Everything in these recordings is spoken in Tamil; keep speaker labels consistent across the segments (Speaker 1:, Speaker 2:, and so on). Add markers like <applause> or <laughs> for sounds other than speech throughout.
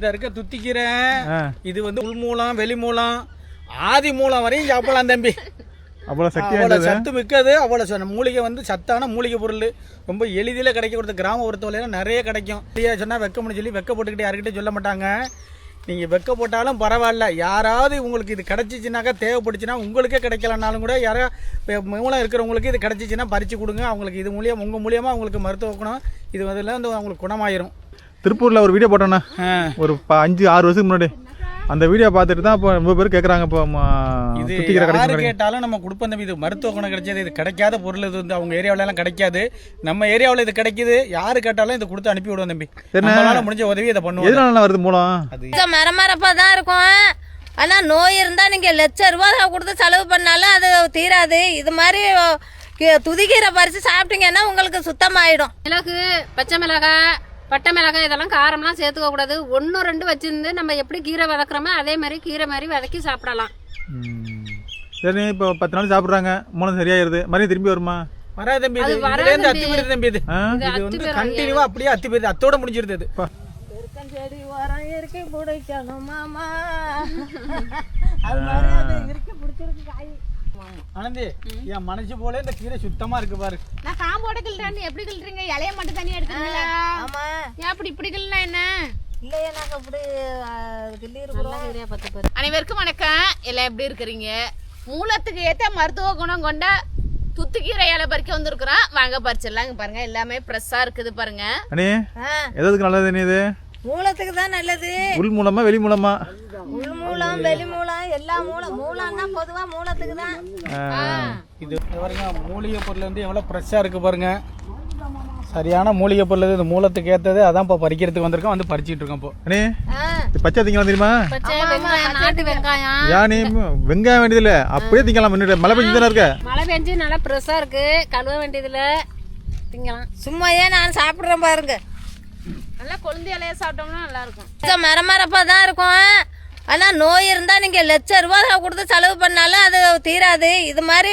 Speaker 1: இந்த இருக்க துத்திக்கீரை
Speaker 2: ஆ.
Speaker 1: இது வந்து உள் மூலம் வெளி மூலம் ஆதி மூலம் வரையும் சாப்பிடலாம் தம்பி.
Speaker 2: அவ்வளோ சக்தி
Speaker 1: அவ்வளோ சத்து மிக்கது அவ்வளோ ச- மூலிகை வந்து சத்தான மூலிகை பொருள். ரொம்ப எளிதில் கிடைக்கக்கூடிய கிராம பொறுத்தவரையில நிறைய கிடைக்கும். ஐயா சொன்னால் வெக்கம்னு சொல்லி வெக்க போட்டுக்கிட்டு யாருக்கிட்டே சொல்ல மாட்டாங்க. நீங்கள் வெக்க போட்டாலும் பரவாயில்ல. யாராவது உங்களுக்கு இது கிடச்சிச்சினாக்கா தேவைப்பட்டுச்சுன்னா உங்களுக்கே கிடைக்கலனாலும் கூட யாரா மூலம் இருக்கிறவங்களுக்கு இது கிடச்சிச்சின்னா பறித்து கொடுங்க. அவங்களுக்கு இது மூலியம் உங்கள் மூலியமாக அவங்களுக்கு மருத்துவ குணம் இது அதில் வந்து அவங்களுக்கு குணமாயிரும்.
Speaker 2: திருப்பூரில் ஒரு வீடியோ போட்டோண்ணா. ஒரு ப- அஞ்சு ஆறு வருஷத்துக்கு முன்னாடி. அந்த வீடியோ பார்த்துட்டு தான் இப்போ ரொம்ப பேர் கேட்குறாங்க இப்போ
Speaker 1: இது
Speaker 2: சுத்திக்கிற கிடைக்கும்
Speaker 1: கேட்டாலும் நம்ம கொடுப்போம் தம்பி இது மருத்துவ குணம் கிடைச்சது இது கிடைக்காத பொருள் இது வந்து அவங்க ஏரியாவில எல்லாம் கிடைக்காது. நம்ம ஏரியாவில் இது கிடைக்குது யாரு கேட்டாலும் இதை கொடுத்து அனுப்பி விடுவோம் தம்பி. நம்மளால முடிஞ்ச உதவி இதை பண்ணுவோம்.
Speaker 2: எதனால வருது மூலம்?
Speaker 3: மரமரப்பாக தான் இருக்கும். ஆனால் நோய் இருந்தால் நீங்கள் லட்ச ரூபா கொடுத்து செலவு பண்ணாலும் அது தீராது. இது மாதிரி துதிக்கீரை பறித்து சாப்பிட்டீங்கன்னா உங்களுக்கு சுத்தமாயிடும்.
Speaker 4: மிளகு பச்சை மிளகாய் பட்டை மிளகாய் இதெல்லாம் காரம்லாம் சேர்த்துக்க கூடாது. ஒன்று ரெண்டு வச்சிருந்து நம்ம எப்படி கீரை வதக்குறோமோ அதே மாதிரி கீரை மாதிரி வதக்கி சாப்பிடலாம்.
Speaker 2: சரி இப்போ பத்து நாள் சாப்பிட்றாங்க. மூலம் சரியாயிருது. மறுபடியும் திரும்பி வருமா?
Speaker 1: வராது தம்பி இது
Speaker 4: அது வராது
Speaker 1: இதுல இருந்து
Speaker 4: தம்பி.
Speaker 1: அத்தி போயிருது தம்பி இது. வந்து கண்டினியூவா அப்படியே அத்தி போயிருது அத்தோட முடிஞ்சிருது இது.
Speaker 3: செடி உரம் இருக்கு பிடிக்கணும் மாமா. அது மாதிரி அது இருக்கு பிடிச்சிருக்கு காய்.
Speaker 1: ஆனந்தி என் மனசு போல இந்த கீரை சுத்தமா இருக்கு பாரு.
Speaker 5: நான் காம்போட கிள்றேன் எப்படி கிள்றீங்க? இலைய மட்டும் தனியா எடுக்கிறீங்களா
Speaker 3: ஆமா.
Speaker 5: ஏன் அப்படி இப்படி கிள்னா என்ன?
Speaker 3: இல்லையே நாங்கள் அப்படி கிள்ளி இருக்கிறோம்
Speaker 4: கீரையா பத்து பேர்.
Speaker 5: அனைவருக்கும் வணக்கம். எல்லாம் எப்படி இருக்கிறீங்க? மூலத்துக்கு ஏத்த மருத்துவ குணம் கொண்ட துத்துக்கீரை இலை பறிக்க வந்திருக்கிறோம். வாங்க பறிச்சிடலாம் இங்க பாருங்க. எல்லாமே ஃப்ரெஷ்ஷா இருக்குது பாருங்க.
Speaker 2: எதுக்கு நல்லது இது?
Speaker 3: மூலத்துக்கு தான் நல்லது.
Speaker 2: உள் மூலமா வெளி மூலமா
Speaker 3: உள் மூலம் வெளி மூலம் எல்லா மூலம் மூலம்னா பொதுவா மூலத்துக்கு தான்.
Speaker 1: இது பாருங்க மூலிகை பொருள் வந்து எவ்வளவு ஃப்ரெஷ்ஷா இருக்கு பாருங்க. சரியான மூலிகை பொருள் இது. இந்த மூலத்துக்கு ஏத்தது அதான் இப்போ பறிக்கிறதுக்கு வந்திருக்கோம் வந்து பறிச்சிட்டு இருக்கோம் இப்போ.
Speaker 2: அண்ணே பச்சை திங்கலாம் தெரியுமா?
Speaker 4: பச்சை வெங்காயம் நாட்டு வெங்காயம்.
Speaker 2: யானே வெங்காயம் வேண்டியதில்ல. அப்படியே திங்கலாம் முன்னாடி மழை பெஞ்சு தானே இருக்க?
Speaker 4: மழை பெஞ்சு நல்லா ஃப்ரெஷ்ஷாக இருக்கு. கழுவ வேண்டியதில்ல. திங்கலாம்.
Speaker 3: சும்மாயே நான் சாப்பிட்றேன் பாருங்க.
Speaker 5: நல்லா கொழுந்து இலைய சாப்பிட்டோம்னா நல்லா இருக்கும்
Speaker 3: கொஞ்சம் மரமரப்பாக தான் இருக்கும். ஆனால் நோய் இருந்தால் நீங்கள் லட்ச ரூபா கொடுத்து செலவு பண்ணாலும் அது தீராது. இது மாதிரி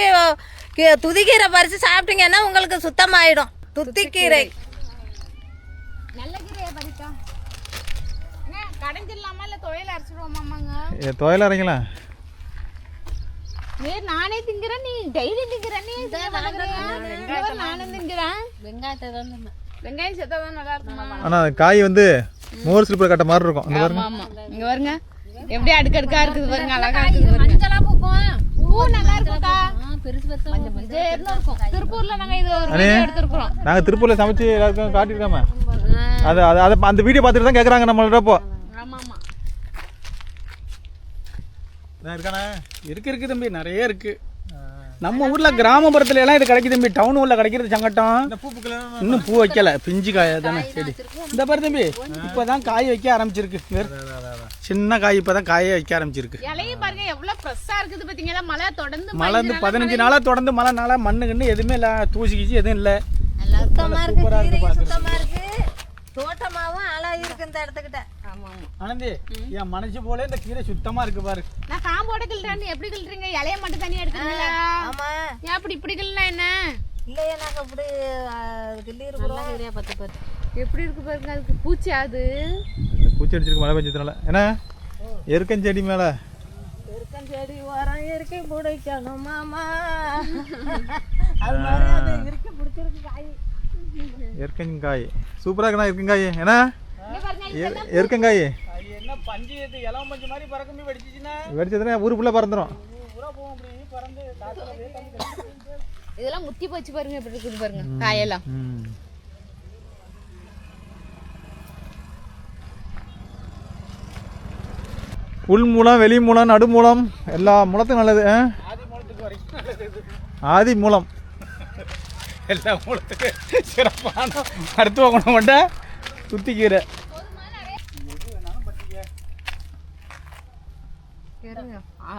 Speaker 3: துதிக்கீரை பறித்து சாப்பிட்டீங்கன்னா உங்களுக்கு சுத்தமாயிடும். துத்திக்கீரை.
Speaker 5: நல்ல கீரையை பறிக்கா கடைஞ்சிடலாமா இல்ல அரைச்சிடுவோமாமாங்க
Speaker 2: துவையல் அரைங்களா
Speaker 5: ஏ நானே திங்கிறேன் நீ டெய்லி திங்கிற நீ நானும் திங்கிறேன்.
Speaker 4: வெங்காயத்தை தான்.
Speaker 5: வெங்காயம் சேர்த்தா தான் நல்லா இருக்குமாமா
Speaker 2: ஆனால் காய் வந்து மோர் சிலிப்பர் கட்ட மாதிரி இருக்கும். அந்த பாருங்க.
Speaker 5: ஆமா இங்க பாருங்க. எப்படி அடுக்கடுக்கா இருக்குது பாருங்க அழகா இருக்குது பாருங்க.
Speaker 4: மஞ்சளா பூக்கும்.
Speaker 5: பூ நல்லா இருக்கும்க்கா.
Speaker 4: ஆ, பெருசு பெருசா
Speaker 5: ஜேர்னு இருக்கும். திருப்பூர்ல நாங்க இது ஒரு
Speaker 2: அண்ணே.
Speaker 5: வீடியோ எடுத்திருக்கிறோம்.
Speaker 2: நாங்கள் திருப்பூரில் சமைச்சு எல்லாருக்கும் காட்டியிருக்காம. அது அது அதை அந்த வீடியோ பார்த்துட்டு தான் கேட்குறாங்க நம்மள்ட்ட இப்போ
Speaker 5: ஆமா ஆமா.
Speaker 2: இருக்கானே
Speaker 1: இருக்கு இருக்கு தம்பி. நிறைய இருக்கு. நம்ம ஊர்ல கிராமப்புறத்துல எல்லாம் இது கிடைக்குது தம்பி. டவுன் ஊர்ல கிடைக்கிறது சங்கட்டம் இன்னும் பூ வைக்கல. பிஞ்சு காய தானே. செடி இந்த பாரு தம்பி இப்பதான் காய் வைக்க ஆரம்பிச்சிருக்கு. சின்ன காய் இப்பதான் காய வைக்க ஆரம்பிச்சிருக்கு.
Speaker 5: இலையும் பாருங்க எவ்வளவு ஃப்ரெஷ்ஷா இருக்குது பாத்தீங்களா? மழை
Speaker 1: வந்து பதினஞ்சு நாளா தொடர்ந்து மழை நாளா மண்ணு கிண்ணு எதுவுமே இல்ல தூசி கீசி எதுவும் இல்ல.
Speaker 3: சுத்தமாக இருக்கு கீரையும் தோட்டமாகவும் அழகு இருக்கு இந்த இடத்துக்கிட்ட.
Speaker 5: ஆமா ஆமா
Speaker 1: ஆனந்தி என் மனசு போல இந்த கீரை சுத்தமா இருக்கு பாரு.
Speaker 5: நான் காம்போட கிள்றேன். எப்படி கிள்றீங்க? இலைய மட்டும் தனியா எடுக்கிறீங்களா?
Speaker 3: ஆமாம்
Speaker 5: ஏன் அப்படி இப்படி கிள்னா என்ன?
Speaker 3: இல்லையே நாங்கள் அப்படி கிள்ளி இருக்கிறோம்
Speaker 4: கீரையா பத்து பேர்
Speaker 5: எப்படி இருக்கு பாருங்க அதுக்கு பூச்சி அது
Speaker 2: இந்த பூச்சி அடிச்சிருக்கு மழை பெஞ்சதுனால. ஏன்னா எருக்கஞ்செடி மேலே.
Speaker 3: செடி உரம் இருக்கு பிடிக்கணும் மாமா. அது மாதிரி அது இருக்கு பிடிச்சிருக்கு காய்.
Speaker 2: எருக்கங்காய் சூப்பராக இருக்குண்ணா எருக்கங்காய் எருக்கங்காய்
Speaker 1: என்ன வெடிச்சிச்சுன்னா.
Speaker 2: வெடிச்சதுன்னா ஊரு ஃபுல்லாக பறந்துடும் <laughs>
Speaker 5: இதெல்லாம் முத்தி போச்சு பாருங்க எப்படி இருக்குது பாருங்க காயெல்லாம்.
Speaker 2: ம். உள் மூலம் வெளி மூலம் நடு மூலம் எல்லா மூலத்துக்கும் நல்லது.
Speaker 1: ஆதி
Speaker 2: மூலம்.
Speaker 1: எல்லா மூலத்துக்கு சிறப்பான மருத்துவ குணம் கொண்ட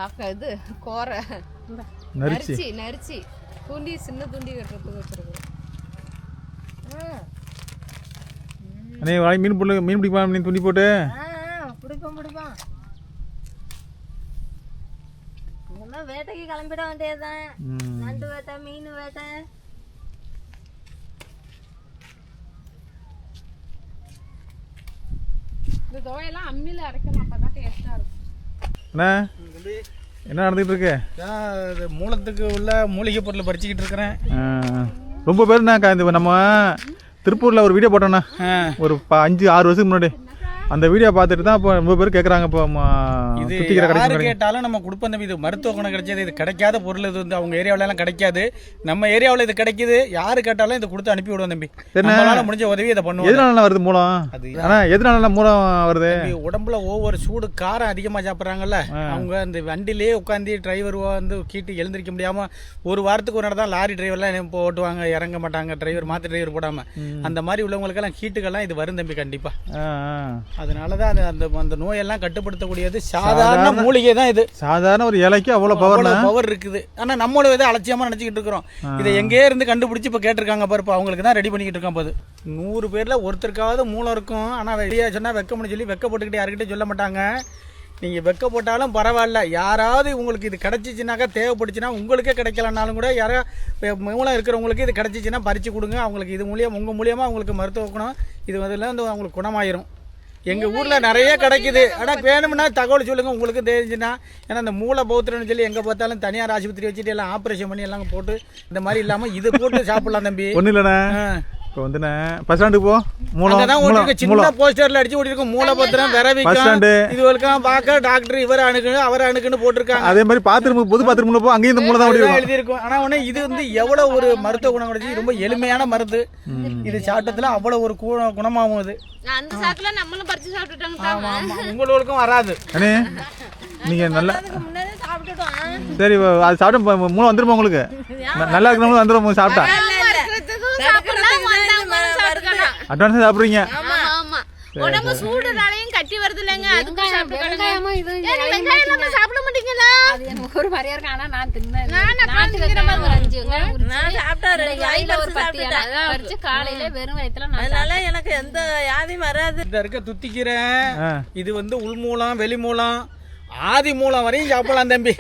Speaker 5: ஆக்கா இது கோரை.
Speaker 2: நரிச்சி.
Speaker 5: நரிச்சி தூண்டி சின்ன தூண்டி வெட்டுறதுக்கு வச்சிருக்கு.
Speaker 2: அண்ணே வாங்கி மீன் போட்டு மீன் பிடிப்பா மீன் துண்டி போட்டு?
Speaker 3: பிடிப்போம் பிடிப்போம். வேட்டைக்கு கிளம்பிட வேண்டியதுதான். நண்டு வேட்டை மீன் வேட்டை.
Speaker 4: இந்த துவையெல்லாம் அம்மியில் அரைக்கணும் அப்போ தான் டேஸ்ட்டாக இருக்கும்.
Speaker 2: அண்ணா என்ன நடந்துகிட்டு இருக்கு?
Speaker 1: மூலத்துக்கு உள்ள மூலிகை பொருளை பறிச்சுக்கிட்டு இருக்கிறேன்.
Speaker 2: ரொம்ப பேர் நான் இந்த நம்ம திருப்பூரில் ஒரு வீடியோ போட்டோண்ணா. ஒரு ப- அஞ்சு ஆறு வருஷத்துக்கு முன்னாடி. அந்த வீடியோ பார்த்துட்டு தான் இப்போ ரொம்ப பேர் கேட்குறாங்க இப்போ
Speaker 1: இது
Speaker 2: சுத்திக்கிற கிடைக்கும்
Speaker 1: கேட்டாலும் நம்ம கொடுப்போம் தம்பி இது மருத்துவ குணம் கிடைச்சது இது கிடைக்காத பொருள் இது வந்து அவங்க ஏரியாவில எல்லாம் கிடைக்காது. நம்ம ஏரியாவில் இது கிடைக்குது யாரு கேட்டாலும் இதை கொடுத்து அனுப்பி விடுவோம் தம்பி. நம்மளால முடிஞ்ச உதவி இதை பண்ணுவோம்.
Speaker 2: எதனால வருது மூலம்?
Speaker 1: அது
Speaker 2: அண்ணா எதனால மூலம் வருது?
Speaker 1: உடம்புல ஒவ்வொரு சூடு காரம் அதிகமா சாப்பிட்றாங்கல்ல அவங்க அந்த வண்டிலே உட்காந்து டிரைவர் வந்து கீட்டு எழுந்திருக்க முடியாம ஒரு வாரத்துக்கு ஒரு தான் லாரி டிரைவர்லாம் ஓட்டுவாங்க இறங்க மாட்டாங்க டிரைவர் மாத்து டிரைவர் போடாம. அந்த மாதிரி உள்ளவங்களுக்கெல்லாம் கீட்டுக்கெல்லாம் இது வரும் தம்பி கண்டிப்பா.
Speaker 2: ஆ.
Speaker 1: அதனாலதான் அந்த அந்த அந்த நோயெல்லாம் கட்டுப்படுத்தக்கூடியது. சாதாரண மூலிகை தான் இது.
Speaker 2: சாதாரண ஒரு இலைக்கு அவ்வளோ
Speaker 1: அவ்வளவு பவர் இருக்குது. ஆனா நம்மளும் இதை அலட்சியமா நினைச்சுக்கிட்டு இருக்கிறோம். இதை எங்கேயே இருந்து கண்டுபிடிச்சு இப்ப கேட்டிருக்காங்க பாரு இப்ப அவங்களுக்கு தான் ரெடி பண்ணிக்கிட்டு இருக்கான் பாரு. நூறு பேர்ல ஒருத்தருக்காவது மூலம் இருக்கும். ஆனா வெளியே சொன்னா வெக்கம்னு சொல்லி வெக்கப்பட்டுக்கிட்டு யாருக்கிட்டையும் சொல்ல மாட்டாங்க. நீங்க வெக்க போட்டாலும் பரவாயில்ல. யாராவது உங்களுக்கு இது கிடைச்சிச்சுனாக்கா தேவைப்பட்டுச்சுன்னா உங்களுக்கே கிடைக்கலனாலும் கூட யாரா இப்ப மூலம் இருக்கிறவங்களுக்கு இது கிடைச்சிச்சுன்னா பறிச்சு கொடுங்க. அவங்களுக்கு இது மூலியம் உங்க மூலியமா அவங்களுக்கு மருத்துவ குணம் இது வந்து அவங்களுக்கு குணமாயிரும். எங்க ஊர்ல நிறைய கிடைக்குது. ஆனா வேணும்னா தகவல் சொல்லுங்க உங்களுக்கு தெரிஞ்சுன்னா. ஏன்னா இந்த மூளை பௌத்திரம்னு சொல்லி எங்க பார்த்தாலும் தனியார் ஆஸ்பத்திரி வச்சுட்டு எல்லாம் ஆபரேஷன் பண்ணி எல்லாம் போட்டு இந்த மாதிரி இல்லாம இது போட்டு சாப்பிடலாம் தம்பி.
Speaker 2: ஒன்றும் இல்லைண்ணே. இப்போ வந்துண்ணே பஸ் ஸ்டாண்டுக்கு போ. மூலம்
Speaker 1: சின்ன போஸ்டர்ல அடிச்சு ஓட்டிருக்கும் மூளை பத்திரம்
Speaker 2: Bus
Speaker 1: விரவிக்கும்
Speaker 2: stand.
Speaker 1: இதுவரைக்கும் பார்க்க டாக்டர் இவர் அணுக்குன்னு அவர் அணுக்குன்னு போட்டிருக்காங்க.
Speaker 2: அதே மாதிரி பாத்ரூம் பொது பாத்ரூம்ல போ. அங்கேயும் இந்த மூலம் தான் ஓடி
Speaker 1: அதுதான்
Speaker 2: இருக்கும்
Speaker 1: எழுதியிருக்கும். ஆனா உடனே இது வந்து எவ்வளவு ஒரு மருத்துவ குணம் கிடைச்சி ரொம்ப எளிமையான மருந்து. இது சாப்பிட்டதுல அவ்வளவு ஒரு கு- குணமாகும் இது
Speaker 5: அந்த சாக்குல நம்மளும் பறிச்சு
Speaker 1: உங்களுக்கும் வராது.
Speaker 2: அண்ணே நீங்க நல்லா சரி அது சாப்பிட்டு மூலம் வந்துருமா உங்களுக்கு? நல்லா இருக்கணும் வந்துடும் சாப்பிட்டா. அட்வான்ஸ் சாப்பிட்றீங்க?
Speaker 5: உடம்பு சூடுனாலையும் கட்டி வருது இல்லைங்க வெங்காயம் நம்ம சாப்பிட மாட்டீங்களா?
Speaker 4: ஒரு மாதிரியா இருக்கு. ஆனா நான் தின்னேன்
Speaker 5: நான்
Speaker 4: ஒரு அஞ்சு
Speaker 3: நான் சாப்பிட்டா
Speaker 4: ஒரு பத்து. பறிச்சு காலையில வெறும் வயித்துல நான்
Speaker 3: அதனால எனக்கு எந்த வியாதியும் வராது.
Speaker 1: இந்த இருக்க துத்திக்கீரை
Speaker 2: ஆ.
Speaker 1: இது வந்து உள் மூலம் வெளி மூலம் ஆதி மூலம் வரையும் சாப்பிடலாம் தம்பி.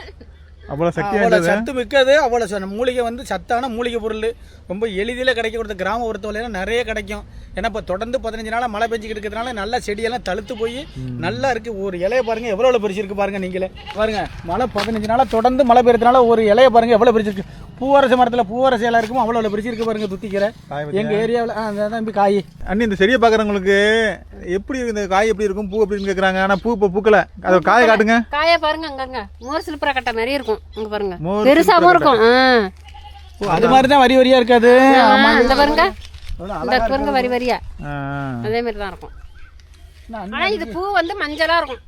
Speaker 2: அவ்வளோ சக்தி
Speaker 1: அவ்வளோ சத்து மிக்கது அவ்வளோ மூலிகை வந்து சத்தான மூலிகை பொருள். ரொம்ப எளிதில் கிடைக்கக்கூடிய கிராம பொறுத்தவரையில நிறைய கிடைக்கும். ஏன்னா இப்போ தொடர்ந்து பதினஞ்சு நாளாக மழை பெஞ்சிக்கிட்டு இருக்கிறதுனால நல்ல செடியெல்லாம் தழுத்து போய் நல்லா இருக்கு. ஒரு இலைய பாருங்க எவ்வளோ பெருசு இருக்கு பாருங்க நீங்களே. பாருங்க மழை பதினஞ்சு நாளாக தொடர்ந்து மழை பெய்யறதுனால ஒரு இலைய பாருங்க எவ்வளோ பெருசு இருக்கு பூவரச மரத்தில் பூவரச இலை இருக்கும் அவ்வளோ பெருசு இருக்கு பாருங்க
Speaker 2: பத்தியா?
Speaker 1: எங்கள் ஏரியாவில் அந்த தம்பி காய்.
Speaker 2: அண்ணி இந்த செடியை பார்க்குறவங்களுக்கு எப்படி இந்த காய் எப்படி இருக்கும் பூ எப்படின்னு கேட்குறாங்க ஆனால் பூ இப்போ பூக்கல. அதை காயை காட்டுங்க.
Speaker 4: காய பாருங்க அங்கங்க. மோர் சிலுப்புற கட்டை மாதிரி இருக்கும். அங்க பாருங்க.
Speaker 2: மோர்
Speaker 4: பெருசாவும் இருக்கும்.
Speaker 1: அது மாதிரி தான் வரி வரியா இருக்காது?
Speaker 4: ஆ, இந்த பாருங்க. இந்த பாருங்க வரி வரியா. அதே மாதிரி தான் இருக்கும் ஆனா இது பூ வந்து மஞ்சளா இருக்கும்.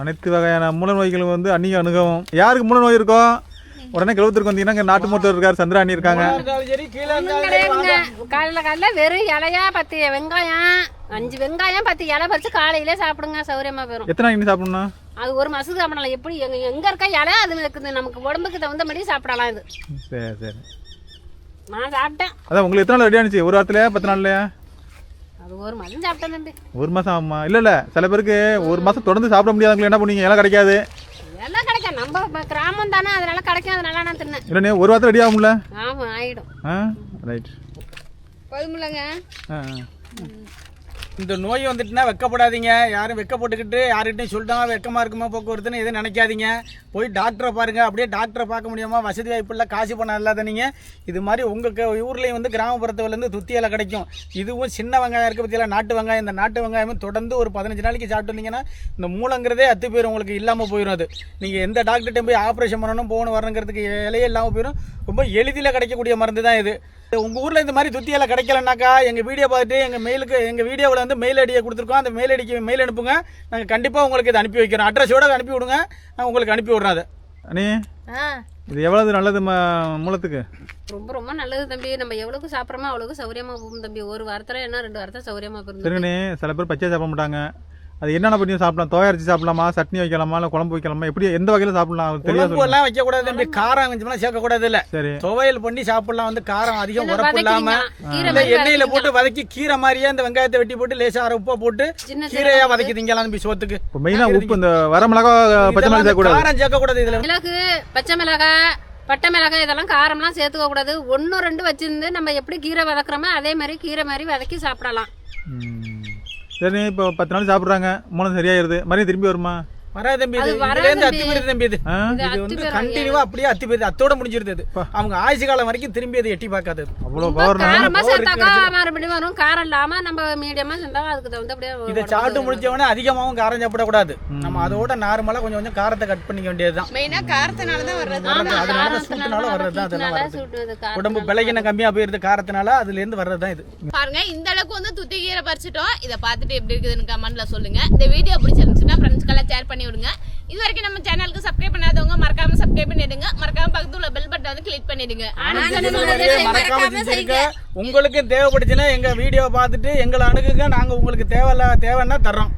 Speaker 2: அனைத்து வகையான மூல நோய்களும் வந்து அன்னிக்கு அணுகவும். யாருக்கு மூல நோய் இருக்கோ? உடனே கிழவத்திற்கு வந்தீங்கன்னா நாட்டு மருத்துவர் இருக்காரு சந்திரா அண்ணி இருக்காங்க
Speaker 4: காலையில காலையில வெறும் இலையா பத்து வெங்காயம் அஞ்சு வெங்காயம் பத்து இலை பறிச்சு காலையிலே சாப்பிடுங்க சௌரியமா போயிடும்
Speaker 2: எத்தனை நாள் சாப்பிடணும்
Speaker 4: அது ஒரு மாசத்துக்கு சாப்பிடலாம் எப்படி எங்க எங்க இருக்க இலை அது இருக்குது. நமக்கு உடம்புக்கு தகுந்த மாதிரி சாப்பிடலாம் இது.
Speaker 2: சரி சரி.
Speaker 4: நான் சாப்பிட்டேன்.
Speaker 2: அதான் உங்களுக்கு எத்தனை நாள் ரெடி ஆனிச்சு? ஒரு வாரத்துலயா பத்து நாள்லயா?
Speaker 4: ஒரு
Speaker 2: மாசம் ஆகுமா? இல்ல இல்ல. சில பேருக்கு ஒரு மாசம் தொடர்ந்து சாப்பிட முடியாதவங்களுக்கு என்ன பண்ணுவீங்க? எல்லாம் கிடைக்காது.
Speaker 4: எல்லாம் கிடைக்கும் நம்ம கிராமம் தானே அதனால கிடைக்கும் அதனால நான் தின்னேன்.
Speaker 2: இல்லைண்ணே ஒரு வாரத்தில் ரெடி ஆகும்ல?
Speaker 4: ஆமா ஆயிடும்.
Speaker 2: ஆ ரைட்
Speaker 5: போதுமில்லங்க.
Speaker 2: ஆ ஆ.
Speaker 1: இந்த நோய் வந்துட்டுனா வெக்கப்படாதீங்க. யாரும் வெக்கப்பட்டுக்கிட்டு யாருக்கிட்டையும் சொல்லிட்டா வெக்கமாக இருக்குமா போக்குவரத்துன்னு எதுவும் நினைக்காதீங்க. போய் டாக்டரை பாருங்கள் அப்படியே டாக்டரை பார்க்க முடியாமல் வசதி வாய்ப்பு இல்லை காசு பணம் இல்லாத நீங்கள் இது மாதிரி உங்களுக்கு ஊர்லேயும் வந்து கிராமப்புறத்துலேருந்து துத்தியில் கிடைக்கும். இதுவும் சின்ன வெங்காயம் இருக்க பற்றியில் நாட்டு வெங்காயம். இந்த நாட்டு வெங்காயமும் தொடர்ந்து ஒரு பதினஞ்சு நாளைக்கு சாப்பிட்டு வந்தீங்கன்னா இந்த மூலங்கிறதே அத்து போயிடும் உங்களுக்கு இல்லாமல் போயிடும் அது. நீங்கள் எந்த டாக்டர்கிட்டையும் போய் ஆப்ரேஷன் பண்ணணும் போகணும் வரணுங்கிறதுக்கு இலையே இல்லாமல் போயிடும் ரொம்ப எளிதில் கிடைக்கக்கூடிய மருந்து தான் இது. உங்க ஊர்ல இந்த மாதிரி துத்தி இலை கிடைக்கலனாக்கா எங்க வீடியோ பார்த்துட்டு எங்க மெயிலுக்கு எங்க வீடியோவில் வந்து மெயில் ஐடியை கொடுத்துருக்கோம். அந்த மெயில் ஐடிக்கு மெயில் அனுப்புங்க. நாங்கள் கண்டிப்பா உங்களுக்கு இதை அனுப்பி வைக்கிறோம். அட்ரஸோட அனுப்பி விடுங்க. நான் உங்களுக்கு அனுப்பி விடுறோம் அதை.
Speaker 2: அண்ணே இது எவ்வளவு நல்லது ம- மூலத்துக்கு?
Speaker 4: ரொம்ப ரொம்ப நல்லது தம்பி. நம்ம எவ்வளவுக்கு சாப்பிட்றோமோ அவ்வளவுக்கு சௌரியமா போகும் தம்பி. ஒரு வாரத்துல என்ன ரெண்டு வாரத்தை சௌரியமா போயிரும்
Speaker 2: சரிங்கண்ணே சில பேர் பச்சையாக சாப்பிட மாட்டாங்க. அது என்னென்ன பண்ணி சாப்பிடலாம். தோய அரைச்சி சாப்பிடலாமா? சட்னி வைக்கலாமா? இல்லை குழம்பு வைக்கலாமா? எப்படி எந்த வகையில் சாப்பிடலாம்? தெரியாது
Speaker 1: குழம்பு எல்லாம் வைக்கக்கூடாது தம்பி. காரம் கொஞ்சமெல்லாம் சேர்க்கக்கூடாது இல்லை
Speaker 2: சரி.
Speaker 1: துவையல் பண்ணி சாப்பிடலாம். வந்து காரம் அதிகம் உரப்பு இல்லாம
Speaker 4: வதக்கிக்கலாம். கீரை
Speaker 1: இல்ல
Speaker 4: மாதிரி
Speaker 1: எண்ணெயில. போட்டு வதக்கி கீரை மாதிரியே இந்த வெங்காயத்தை வெட்டி போட்டு லேசா அரை உப்பை போட்டு
Speaker 4: சின்ன
Speaker 1: கீரையா வதக்கி திங்கலாம் தம்பி? சோத்துக்கு.
Speaker 2: இப்போ மெயினாக உப்பு இந்த வரமிளகா பச்சை மிளகா
Speaker 1: இதெல்லாம்
Speaker 2: சேர்க்கக்கூடாது.
Speaker 1: காரம் சேர்க்கக்கூடாது இதுல.
Speaker 4: மிளகு பச்சை மிளகாய் பட்டை மிளகாய் இதெல்லாம் காரம்லாம் சேர்த்துக்க கூடாது. ஒன்று ரெண்டு வச்சிருந்து நம்ம எப்படி கீரை வதக்குறோமோ அதே மாதிரி கீரை மாதிரி வதக்கி சாப்பிடலாம்.
Speaker 2: சரி இப்போ பத்து நாள் சாப்பிட்றாங்க. மூலம் சரியாயிருது. மறுபடியும் திரும்பி வருமா?
Speaker 1: வராது தம்பி இது.
Speaker 4: அது வராது
Speaker 1: இதுல இருந்து
Speaker 4: தம்பி.
Speaker 1: அத்தி போயிருது தம்பி இது. இது வந்து கண்டினியூவா அப்படியே அத்தி போயிருது அத்தோட முடிஞ்சிருது. அவங்க ஆயுசு காலம் வரைக்கும் திரும்பி அதை எட்டி பார்க்காது.
Speaker 2: அவ்வளோ பவர்
Speaker 4: மறுபடியும் வரும். காரம் இல்லாம நம்ம மீடியமா செஞ்சா அதுக்கு தகுந்த அப்படியே
Speaker 1: இதை சாப்பிட்டு முடிச்சவொடனே அதிகமாவும் காரம் சாப்பிடக்கூடாது. நம்ம அதோட நார்மலா கொஞ்சம் கொஞ்சம் காரத்தை கட் பண்ணிக்க வேண்டியதுதான்.
Speaker 5: மெயினா காரத்தினால தான் வர்றது.
Speaker 1: வர்றது அதனால தான் சூட்டுனால வர்றது. தான் அதெல்லாம் உடம்பு பிழைக்கின கம்மியா போயிருது காரத்தினால அதுல இருந்து வர்றது தான் இது.
Speaker 5: பாருங்க இந்த அளவுக்கு வந்து துத்தி கீரை பறிச்சிட்டோம். இதை பார்த்துட்டு எப்படி இருக்குதுன்னு கமெண்ட்ல சொல்லுங்க. இந்த வீடியோ பிடிச்சிருந்துச்சுன்னா ஃப்ரெண்ட்ஸ்க்கெல்லாம் ஷேர் பண்ணி விடுங்க இது வரைக்கும் நம்ம சேனலுக்கு சப்ஸ்கிரைப் பண்ணாதவங்க மறக்காம சப்ஸ்கிரைப் பண்ணிடுங்க. மறக்காம பக்கத்துல உள்ள பெல் பட்டன் வந்து கிளிக் பண்ணிடுங்க.
Speaker 1: உங்களுக்கு தேவைப்பட்டுச்சுன்னா எங்க வீடியோ பார்த்துட்டு எங்களை அணுகுங்க. நாங்க உங்களுக்கு தேவையில்ல தேவைன்னா தர்றோம்.